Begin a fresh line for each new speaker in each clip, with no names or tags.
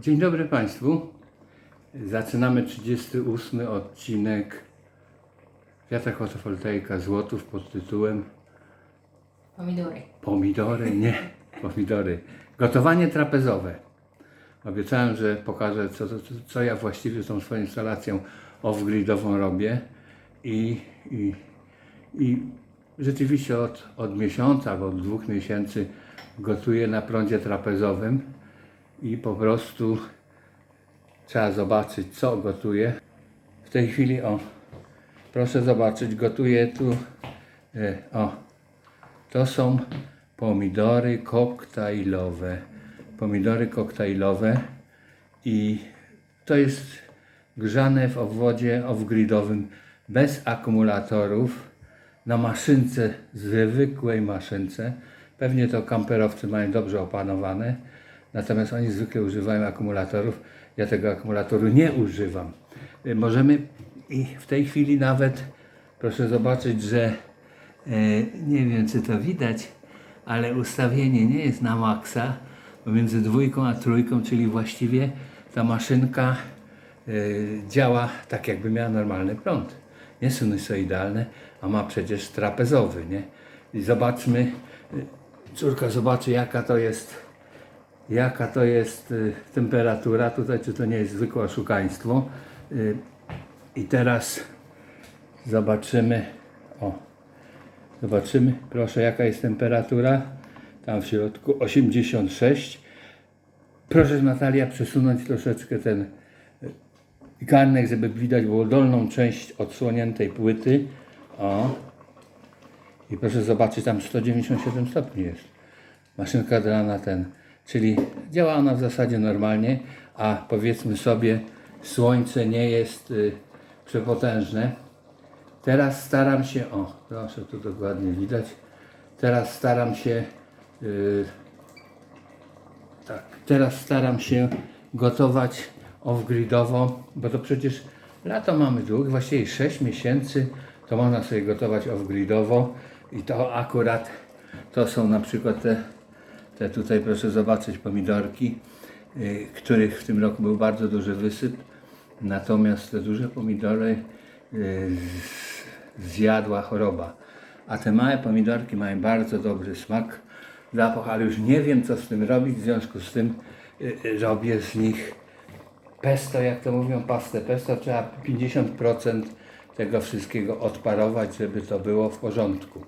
Dzień dobry Państwu. Zaczynamy 38 odcinek Wiatra Fotowoltaika Złotów pod tytułem
Pomidory.
Pomidory, nie, pomidory. Gotowanie trapezowe. Obiecałem, że pokażę, co, co, co ja właściwie z tą swoją instalacją off-gridową robię. I, i, i rzeczywiście od, od miesiąca albo od dwóch miesięcy gotuję na prądzie trapezowym i po prostu trzeba zobaczyć, co gotuję. W tej chwili, o, proszę zobaczyć, gotuję tu, e, o, to są pomidory koktajlowe. Pomidory koktajlowe i to jest grzane w obwodzie off-gridowym bez akumulatorów na maszynce, zwykłej maszynce. Pewnie to kamperowcy mają dobrze opanowane, natomiast oni zwykle używają akumulatorów. Ja tego akumulatoru nie używam. Y, Możemy i w tej chwili nawet, proszę zobaczyć, że E, nie wiem, czy to widać, ale ustawienie nie jest na maksa pomiędzy dwójką a trójką, czyli właściwie ta maszynka e, działa tak, jakby miała normalny prąd. Nie sinusoidalny, a ma przecież trapezowy, nie? I zobaczmy, córka zobaczy, jaka to jest, jaka to jest e, temperatura tutaj, czy to nie jest zwykłe oszukaństwo. E, I teraz zobaczymy, o, Zobaczymy, proszę, jaka jest temperatura. Tam w środku 86. Proszę Natalia przesunąć troszeczkę ten e, garnek, żeby widać było dolną część odsłoniętej płyty. O. I proszę zobaczyć, tam 197 stopni jest. Maszynka na ten. Czyli działa ona w zasadzie normalnie, a powiedzmy sobie, słońce nie jest y, przepotężne. Teraz staram się, o proszę tu dokładnie widać, teraz staram się, yy, tak, teraz staram się gotować off-gridowo, bo to przecież lato mamy długie, właściwie 6 miesięcy, to można sobie gotować off-gridowo i to akurat to są na przykład te, te tutaj proszę zobaczyć pomidorki, yy, których w tym roku był bardzo duży wysyp, natomiast te duże pomidory yy, zjadła choroba. A te małe pomidorki mają bardzo dobry smak, zapach, ale już nie wiem co z tym robić, w związku z tym y, y, robię z nich pesto, jak to mówią, pastę pesto. Trzeba 50% tego wszystkiego odparować, żeby to było w porządku.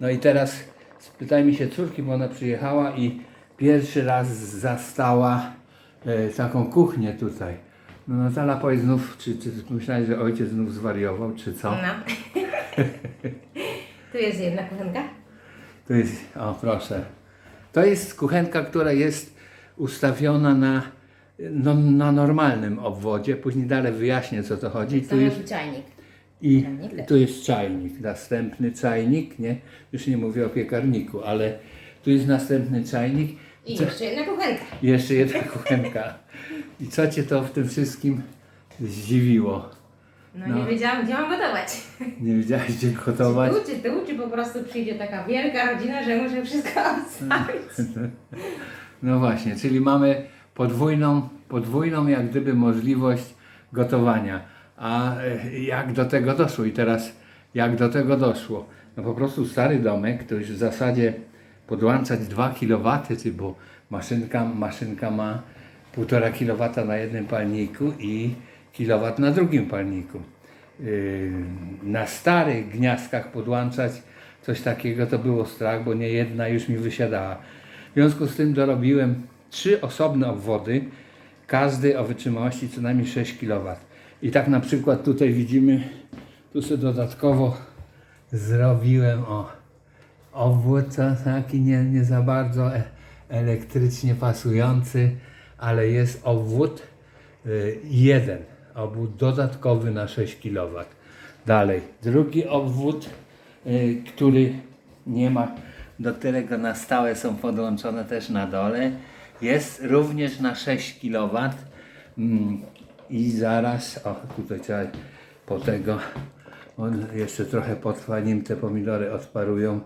No i teraz spytajmy się córki, bo ona przyjechała i pierwszy raz zastała e, taką kuchnię tutaj. No Natala, powiedz znów, czy, czy myślałeś, że ojciec znów zwariował, czy co?
No. tu jest jedna kuchenka.
To jest, o proszę. To jest kuchenka, która jest ustawiona na, no, na normalnym obwodzie. Później dalej wyjaśnię, co to chodzi. Tu jest,
Samochód czajnik.
I tu jest czajnik, następny czajnik, nie? Już nie mówię o piekarniku, ale tu jest następny czajnik.
I
Co-
jeszcze jedna kuchenka.
jeszcze jedna kuchenka. I co Cię to w tym wszystkim zdziwiło?
No,
No.
nie wiedziałam, gdzie mam gotować.
Nie wiedziałeś, gdzie gotować?
Tu czy tu, czy po prostu przyjdzie taka wielka rodzina, że muszę wszystko odstawić.
No właśnie, czyli mamy podwójną, podwójną jak gdyby możliwość gotowania. A e, jak do tego doszło? I teraz jak do tego doszło? No po prostu stary domek, to już w zasadzie podłączać 2 kW, bo maszynka, maszynka ma 1,5 kW na jednym palniku i kilowatt na drugim palniku. Yy, na starych gniazdkach podłączać coś takiego to było strach, bo nie jedna już mi wysiadała. W związku z tym dorobiłem trzy osobne obwody, każdy o wytrzymałości co najmniej 6 kW. I tak na przykład tutaj widzimy, tu sobie dodatkowo zrobiłem o obwód taki nie, nie za bardzo e- elektrycznie pasujący, ale jest obwód y, jeden, obwód dodatkowy na 6 kW. Dalej, drugi obwód, y, który nie ma, do którego na stałe są podłączone też na dole, jest również na 6 kW. I zaraz, o tutaj trzeba po tego, on jeszcze trochę potrwa, nim te pomidory odparują.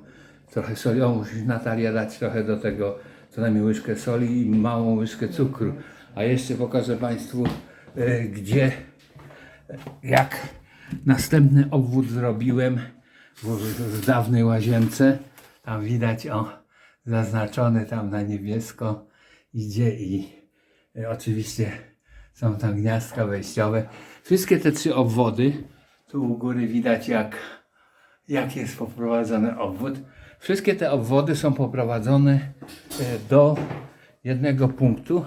Trochę soli, o musisz Natalia dać trochę do tego, co najmniej łyżkę soli i małą łyżkę cukru. A jeszcze pokażę Państwu, e, gdzie, jak następny obwód zrobiłem w, w dawnej łazience. Tam widać, o, zaznaczony tam na niebiesko idzie i e, oczywiście są tam gniazdka wejściowe. Wszystkie te trzy obwody, tu u góry widać jak, jak jest poprowadzony obwód. Wszystkie te obwody są poprowadzone e, do jednego punktu,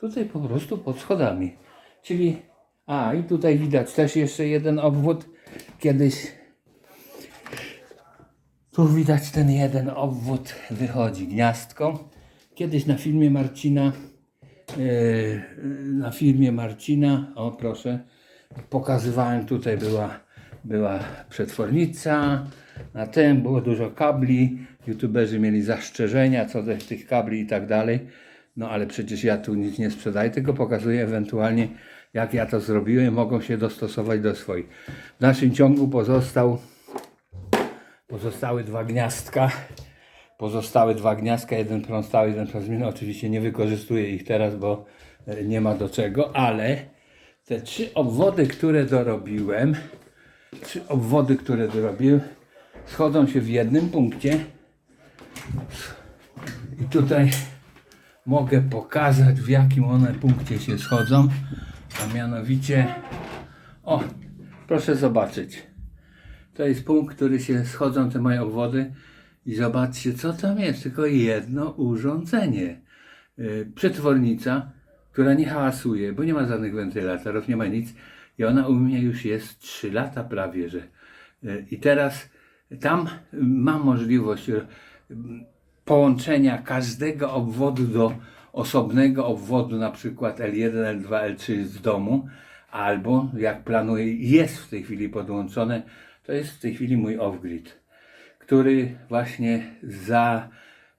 tutaj po prostu pod schodami. Czyli, a i tutaj widać też jeszcze jeden obwód. Kiedyś tu widać ten jeden obwód wychodzi gniazdką. Kiedyś na filmie Marcina, na filmie Marcina, o proszę, pokazywałem tutaj była, była przetwornica, na tym było dużo kabli, youtuberzy mieli zastrzeżenia co do tych kabli i tak dalej. No ale przecież ja tu nic nie sprzedaję, tylko pokazuję ewentualnie jak ja to zrobiłem, mogą się dostosować do swoich. W naszym ciągu pozostał Pozostały dwa gniazdka. Pozostałe dwa gniazdka, jeden prąd stały, jeden prąd zmienny. Oczywiście nie wykorzystuję ich teraz, bo e, nie ma do czego, ale te trzy obwody, które dorobiłem, trzy obwody, które dorobiłem, schodzą się w jednym punkcie. I tutaj mogę pokazać, w jakim one punkcie się schodzą. A mianowicie, o, proszę zobaczyć. To jest punkt, który się schodzą te moje obwody i zobaczcie, co tam jest. Tylko jedno urządzenie. Yy, Przetwornica, która nie hałasuje, bo nie ma żadnych wentylatorów, nie ma nic. I ona u mnie już jest 3 lata prawie, że. Yy, I teraz tam mam możliwość yy, połączenia każdego obwodu do osobnego obwodu, na przykład L1, L2, L3 z domu, albo jak planuję, jest w tej chwili podłączone, to jest w tej chwili mój off-grid, który właśnie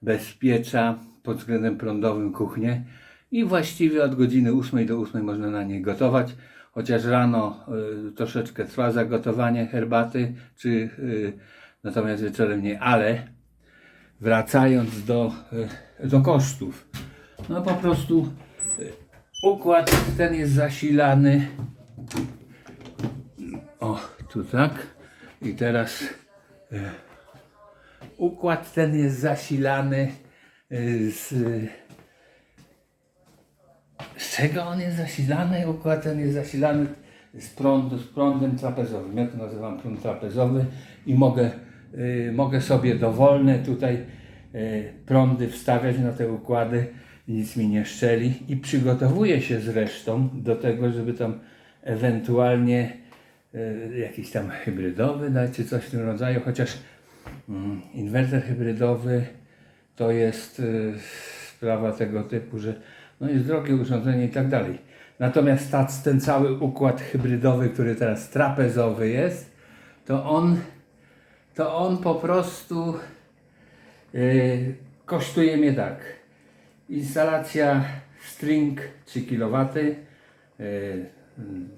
zabezpiecza pod względem prądowym kuchnię i właściwie od godziny 8 do 8 można na niej gotować, chociaż rano y, troszeczkę trwa zagotowanie herbaty, czy y, natomiast wieczorem nie, ale wracając do, y, do kosztów, no po prostu y, układ ten jest zasilany. O, tu tak. I teraz e, układ ten jest zasilany e, z. Z czego on jest zasilany? Układ ten jest zasilany z, prądu, z prądem trapezowym. Ja to nazywam prąd trapezowy i mogę, e, mogę sobie dowolne tutaj e, prądy wstawiać na te układy. Nic mi nie szczeli i przygotowuję się zresztą do tego, żeby tam ewentualnie e, jakiś tam hybrydowy dać, czy coś w tym rodzaju, chociaż inwerter hybrydowy to jest e, sprawa tego typu, że no jest drogie urządzenie i tak dalej. Natomiast ta, ten cały układ hybrydowy, który teraz trapezowy jest, to on, to on po prostu e, kosztuje mnie tak. Instalacja string 3 kW,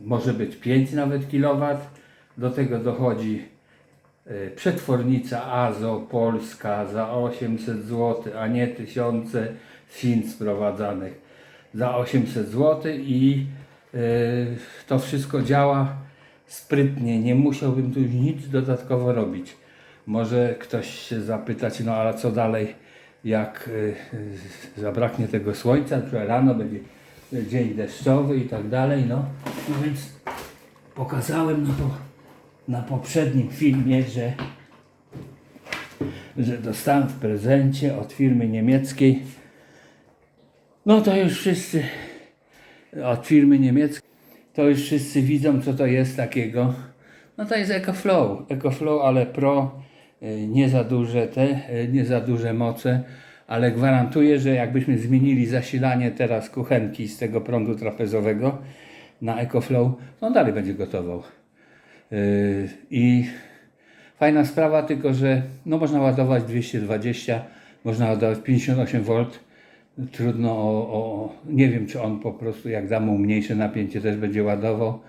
może być 5 nawet kW. Do tego dochodzi przetwornica AZO Polska za 800 zł, a nie tysiące z Chin sprowadzanych za 800 zł i e, to wszystko działa sprytnie. Nie musiałbym tu nic dodatkowo robić. Może ktoś się zapytać, no ale co dalej, jak y, zabraknie tego słońca, że rano będzie dzień deszczowy i tak dalej, no. No więc pokazałem na, po, na poprzednim filmie, że, że dostałem w prezencie od firmy niemieckiej. No to już wszyscy od firmy niemieckiej, to już wszyscy widzą, co to jest takiego. No to jest EcoFlow. EcoFlow, ale Pro, y, nie za duże te, y, nie za duże moce, ale gwarantuję, że jakbyśmy zmienili zasilanie teraz kuchenki z tego prądu trapezowego na EcoFlow, on dalej będzie gotował. Yy, I fajna sprawa, tylko że no można ładować 220, można ładować 58 V. Trudno o, o, nie wiem czy on po prostu jak dam mu mniejsze napięcie też będzie ładował,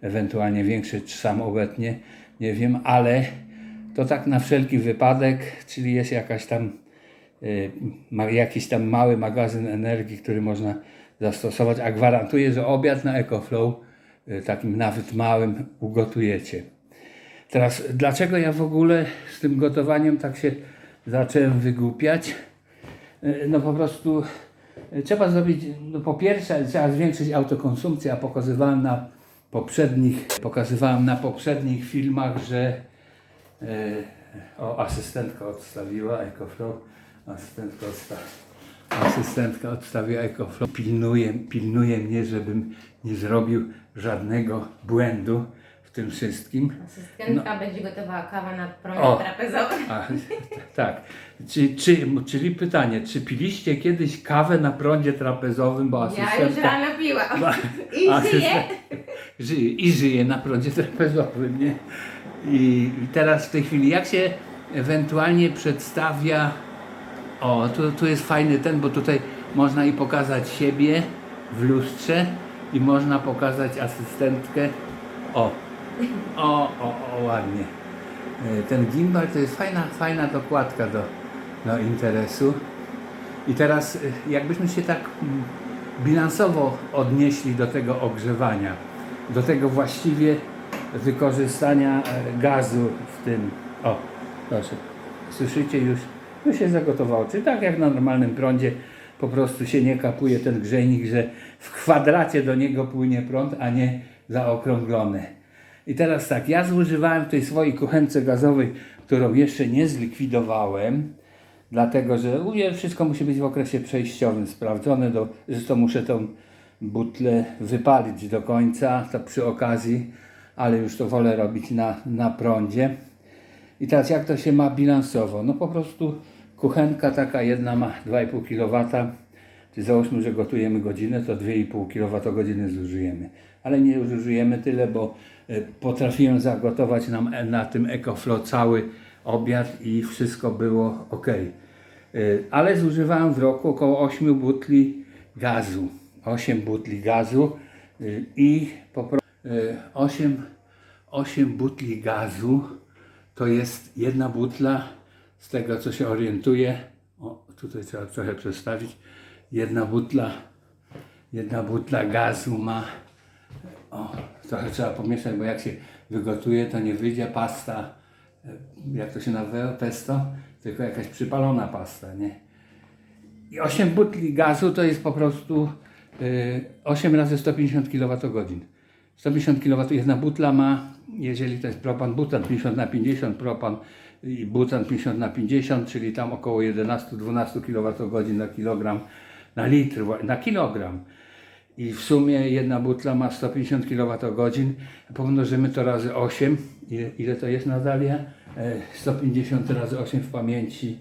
ewentualnie większe czy sam obetnie, nie wiem, ale to tak na wszelki wypadek, czyli jest jakaś tam y, jakiś tam mały magazyn energii, który można zastosować, a gwarantuję, że obiad na EcoFlow, y, takim nawet małym, ugotujecie. Teraz, dlaczego ja w ogóle z tym gotowaniem tak się zacząłem wygłupiać? Y, No po prostu y, trzeba zrobić, no po pierwsze trzeba zwiększyć autokonsumpcję, a pokazywałem na poprzednich, pokazywałem na poprzednich filmach, że y, o, asystentka odstawiła EcoFlow, asystentka odstawiła. Asystentka odstawiła EcoFlow. Pilnuje, pilnuje mnie, żebym nie zrobił żadnego błędu w tym wszystkim.
Asystentka będzie gotowała kawę na prądzie trapezowym.
A, tak. Czy, czy, czyli pytanie, czy piliście kiedyś kawę na prądzie trapezowym, bo
Ja już
asystentka...
rano piłam. I żyję.
żyje i żyje na prądzie trapezowym, nie? I, I teraz w tej chwili, jak się ewentualnie przedstawia, o, tu, tu jest fajny ten, bo tutaj można i pokazać siebie w lustrze i można pokazać asystentkę, o, o, o, o ładnie. E, Ten gimbal to jest fajna, fajna dokładka do, do interesu. I teraz, y, jakbyśmy się tak mm, bilansowo odnieśli do tego ogrzewania, do tego właściwie wykorzystania e, gazu w tym. O, proszę, słyszycie już, już się zagotowało. Czyli tak jak na normalnym prądzie, po prostu się nie kapuje ten grzejnik, że w kwadracie do niego płynie prąd, a nie zaokrąglony. I teraz tak, ja zużywałem tej swojej kuchence gazowej, którą jeszcze nie zlikwidowałem, dlatego że wszystko musi być w okresie przejściowym sprawdzone. Do, zresztą muszę tą butlę wypalić do końca, to przy okazji, ale już to wolę robić na, na prądzie. I teraz jak to się ma bilansowo? No po prostu kuchenka taka jedna ma 2,5 kW. Czy załóżmy, że gotujemy godzinę, to 2,5 kWh zużyjemy. Ale nie zużyjemy tyle, bo e, potrafiłem zagotować nam e, na tym EcoFlow cały obiad i wszystko było ok. E, Ale zużywałem w roku około 8 butli gazu. 8 butli gazu i po prostu 8, 8 butli gazu to jest jedna butla z tego co się orientuję. O, tutaj trzeba trochę przestawić. Jedna butla, jedna butla gazu ma. O, trochę trzeba pomieszać, bo jak się wygotuje, to nie wyjdzie pasta, e, jak to się nazywa, pesto, tylko jakaś przypalona pasta, nie? I 8 butli gazu to jest po prostu y, 8 razy 150 kWh. 150 kW, jedna butla ma, jeżeli to jest propan, butan 50 na 50, propan i butan 50 na 50, czyli tam około 11-12 kWh na kilogram, na litr, na kilogram. I w sumie jedna butla ma 150 kWh. Pomnożymy to razy 8. Ile, ile to jest Natalia? E, 150 razy 8 w pamięci.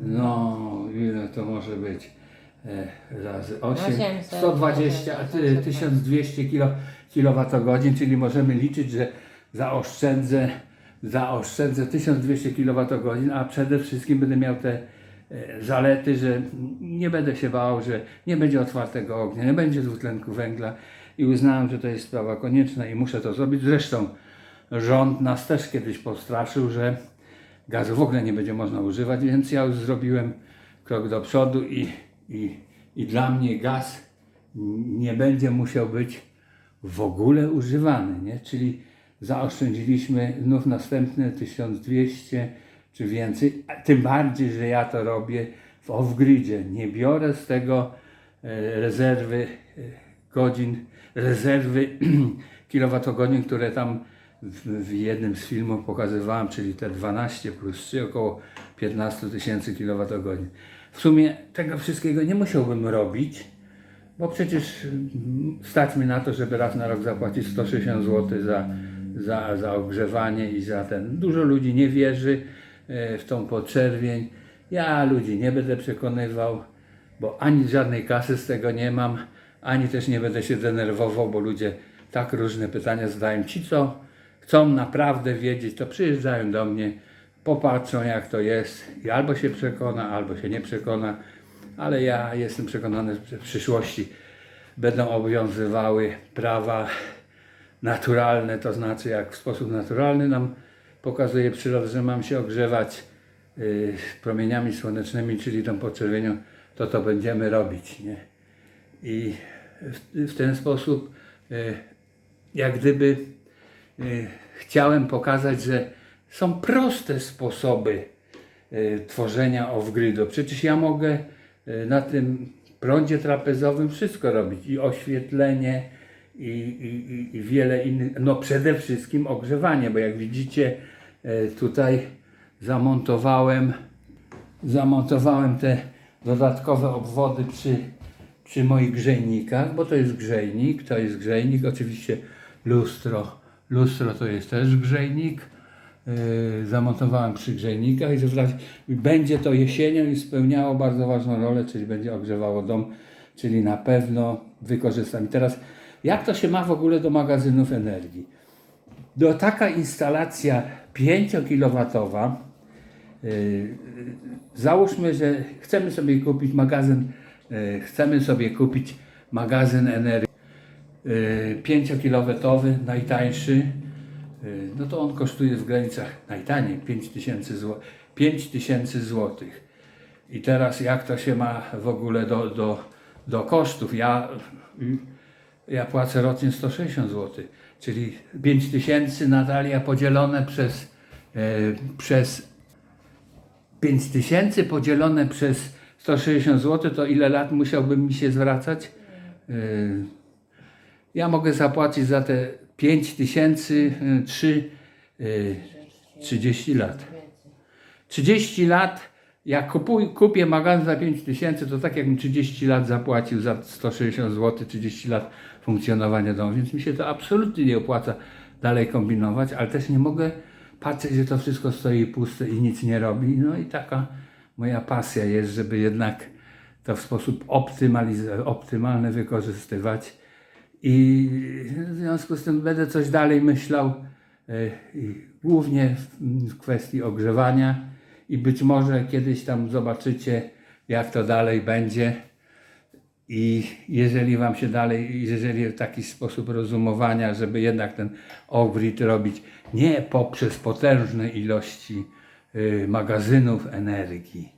No, ile to może być? E, razy 8.
800,
120, a ty- 1200 kilo, kWh, czyli możemy liczyć, że zaoszczędzę, zaoszczędzę 1200 kWh, a przede wszystkim będę miał te e, zalety, że nie będę się bał, że nie będzie otwartego ognia, nie będzie dwutlenku węgla i uznałem, że to jest sprawa konieczna i muszę to zrobić. Zresztą rząd nas też kiedyś postraszył, że gazu w ogóle nie będzie można używać, więc ja już zrobiłem krok do przodu i, i, i dla mnie gaz nie będzie musiał być w ogóle używany, nie? czyli zaoszczędziliśmy znów następne 1200 czy więcej, tym bardziej, że ja to robię w off-gridzie, nie biorę z tego e, rezerwy e, godzin, rezerwy kilowatogodzin, które tam w, w jednym z filmów pokazywałem, czyli te 12 plus 3, około 15 tysięcy kilowatogodzin. W sumie tego wszystkiego nie musiałbym robić, bo przecież mm, stać mi na to, żeby raz na rok zapłacić 160 zł za, za, za ogrzewanie i za ten. Dużo ludzi nie wierzy e, w tą podczerwień. Ja ludzi nie będę przekonywał, bo ani żadnej kasy z tego nie mam, ani też nie będę się denerwował, bo ludzie tak różne pytania zadają. Ci, co chcą naprawdę wiedzieć, to przyjeżdżają do mnie, popatrzą jak to jest i albo się przekona, albo się nie przekona, ale ja jestem przekonany, że w przyszłości będą obowiązywały prawa naturalne, to znaczy jak w sposób naturalny nam pokazuje przyroda, że mam się ogrzewać y, promieniami słonecznymi, czyli tą podczerwienią, to to będziemy robić, nie? I w, w ten sposób e, jak gdyby e, chciałem pokazać, że są proste sposoby e, tworzenia off-gridu. Przecież ja mogę e, na tym prądzie trapezowym wszystko robić i oświetlenie i, i, i- wiele innych, no przede wszystkim ogrzewanie, bo jak widzicie e, tutaj zamontowałem zamontowałem te dodatkowe obwody przy, przy moich grzejnikach, bo to jest grzejnik, to jest grzejnik, oczywiście lustro, lustro to jest też grzejnik. Yy, zamontowałem przy grzejnikach i będzie to jesienią i spełniało bardzo ważną rolę, czyli będzie ogrzewało dom, czyli na pewno wykorzystam. I teraz, jak to się ma w ogóle do magazynów energii? Do taka instalacja 5 kW Yy, Załóżmy, że chcemy sobie kupić magazyn, yy, chcemy sobie kupić magazyn energii 5 kW, najtańszy, no to on kosztuje w granicach najtaniej 5000 zł. 5000 zł. I teraz jak to się ma w ogóle do, do, do kosztów? Ja, ja płacę rocznie 160 zł, czyli 5000 Natalia podzielone przez, yy, przez 5 tysięcy podzielone przez 160 zł, to ile lat musiałbym mi się zwracać? Yy, Ja mogę zapłacić za te 5 tysięcy, yy, trzy, yy, 30 lat. 30 lat, jak kupuj, kupię magazyn za 5 tysięcy, to tak jakbym 30 lat zapłacił za 160 zł, 30 lat funkcjonowania domu, więc mi się to absolutnie nie opłaca dalej kombinować, ale też nie mogę patrzeć, że to wszystko stoi puste i nic nie robi. No i taka moja pasja jest, żeby jednak to w sposób optymalny wykorzystywać. I w związku z tym będę coś dalej myślał, i głównie w, w kwestii ogrzewania i być może kiedyś tam zobaczycie, jak to dalej będzie. I jeżeli Wam się dalej, jeżeli taki sposób rozumowania, żeby jednak ten off-grid robić nie poprzez potężne ilości y, magazynów energii,